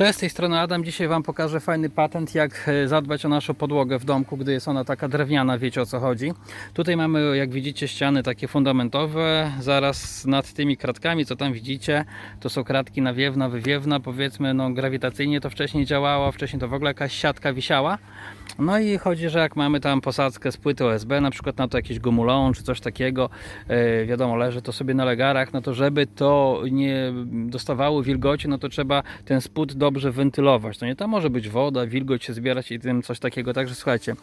Cześć, z tej strony Adam. Dzisiaj Wam pokażę fajny patent, jak e, zadbać o naszą podłogę w domku, gdy jest ona taka drewniana, wiecie o co chodzi. Tutaj mamy, jak widzicie, ściany takie fundamentowe. Zaraz nad tymi kratkami, co tam widzicie, to są kratki nawiewna, wywiewna, powiedzmy, no grawitacyjnie to wcześniej działało, wcześniej to w ogóle jakaś siatka wisiała. No i chodzi, że jak mamy tam posadzkę z płyty OSB, na przykład na to jakiś gumulon czy coś takiego, e, wiadomo, leży to sobie na legarach, no to żeby to nie dostawało wilgoci, no to trzeba ten spód dobrze wentylować. No nie, tam może być woda, wilgoć się zbierać i tym coś takiego. Także słuchajcie,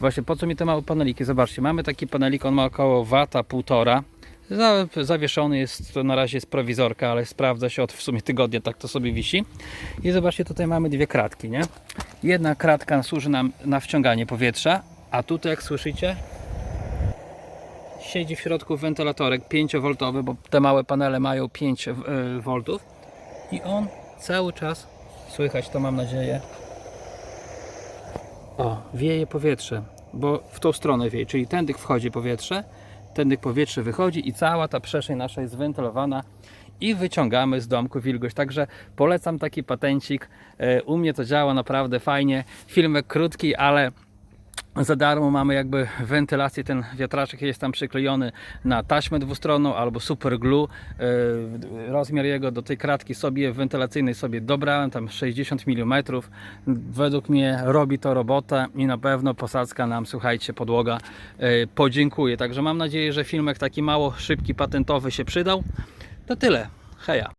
właśnie po co mi te małe paneliki? Zobaczcie, mamy taki panelik, on ma około wata, półtora. Za- Zawieszony jest, to na razie jest prowizorka, ale sprawdza się od w sumie tygodnia, tak to sobie wisi. I zobaczcie, tutaj mamy dwie kratki, nie? Jedna kratka służy nam na wciąganie powietrza, a tutaj jak słyszycie siedzi w środku wentylatorek 5V, bo te małe panele mają 5 e, i on cały czas słychać to mam nadzieję o, wieje powietrze, bo w tą stronę wieje, czyli tędy wchodzi powietrze, tędy powietrze wychodzi i cała ta przestrzeń nasza jest wentylowana i wyciągamy z domku wilgoć. Także polecam taki patencik. E, U mnie to działa naprawdę fajnie. Filmek krótki, ale za darmo mamy jakby wentylację, ten wiatraczek jest tam przyklejony na taśmę dwustronną albo super glue. Yy, Rozmiar jego do tej kratki sobie wentylacyjnej sobie dobrałem, tam 60 mm. Według mnie robi to robotę i na pewno posadzka nam, słuchajcie, podłoga yy, podziękuję. Także mam nadzieję, że filmek taki mało szybki, patentowy się przydał. To tyle. Heja.